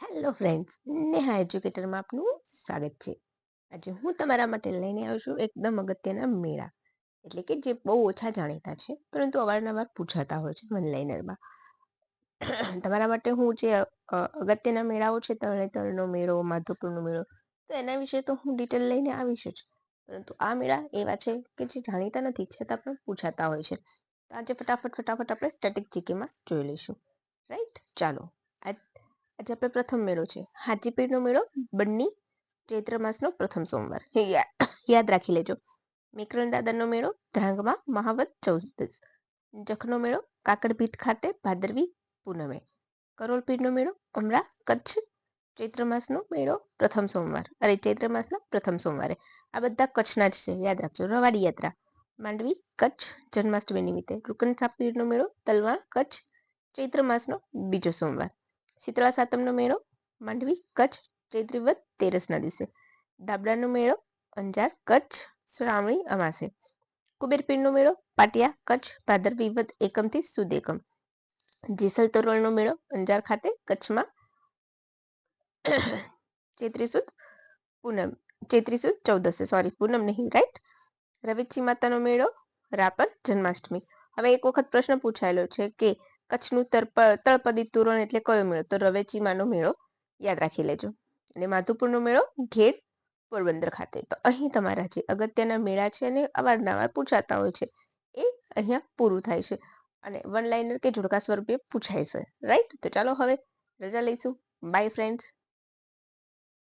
Hello friends, Neha એજ્યુકેટરમાં આપનું સ્વાગત છે. આજે હું તમારા માટે લઈને આવ્યો છું એકદમ અગત્યના મેળા. એટલે કે જે બહુ ઓછા જાણીતા છે, પરંતુ અવારનવાર પૂછાતા હોય છે ઓનલાઈનરમાં. તમારા માટે હું જે અગત્યના મેળાઓ છે, તરણેતરનો મેળો, માધવપુરનો મેળો, તો એના વિશે તો હું ડિટેલ લઈને આવીશ જ. પરંતુ આ મેળા એવા છે કે જે જાણીતા નથી, છતાં પણ પૂછાતા હોય છે. તો આજે ફટાફટ ફટાફટ આપણે સ્ટેટિક જીકેમાં જોઈ લઈશું. રાઈટ ચાલો. આજે આપણે પ્રથમ મેળો છે. હાજીપીરનો મેળો બન્ની ચૈત્ર માસનો પ્રથમ સોમવાર. યાદ રાખી લેજો. મેકરણ દાદાનો મેળો ધ્રાંગમાં મહાવત ચૌદસ જખનો મેળો કાકડભીત ખાતે ભાદરવી પૂનમે. કરોલપીરનો મેળો અમરા કચ્છ ચૈત્ર માસનો મેળો પ્રથમ સોમવાર. અરે, ચૈત્ર માસના પ્રથમ સોમવારે. આ બધા કચ્છના જ છે, યાદ રાખજો. રવાડી યાત્રા. માંડવી કચ્છ જન્માષ્ટમી નિમિત્તે. રૂકન સાપીરનો મેળો તલવાણ કચ્છ ચૈત્ર માસનો બીજો સોમવાર. શીતળા સાતમનો મેળો, માંડવી, કચ્છ ચૈત્રીવત તેરસના દિવસે. દાબડાનો મેળો, અંજાર, કચ્છ, શ્રાવણી, અમાસે. કુબેરપીરનો મેળો, પાટિયા, કચ્છ ભાદરવી વદ એકમથી સુદ એકમ. જેસલ તોરણનો મેળો, અંજાર ખાતે, કચ્છમાં, ચૈત્રી સુદ પૂનમ, ચૈત્રી ચૌદસે. સોરી પૂનમ નહીં રાઈટ રવિચી માતાનો મેળો, રાપર જન્માષ્ટમી. હવે એક વખત પ્રશ્ન પૂછાયેલો છે કે કચ્છનું તળપદી તોરણ એટલે કયો મેળો? તો રવેચીમાનો મેળો, યાદ રાખી લેજો. અને માધુપુરનો મેળો, ઘેર પોરબંદર ખાતે. તો અહીં તમારા જે અગત્યના મેળા છે અને અવારનવાર પૂછાતા હોય છે, એ અહીંયા પૂરું થાય છે. અને વન લાઇનર કે જોડકા સ્વરૂપે પૂછાય છે. રાઈટ તો ચાલો હવે રજા લઈશું. By friends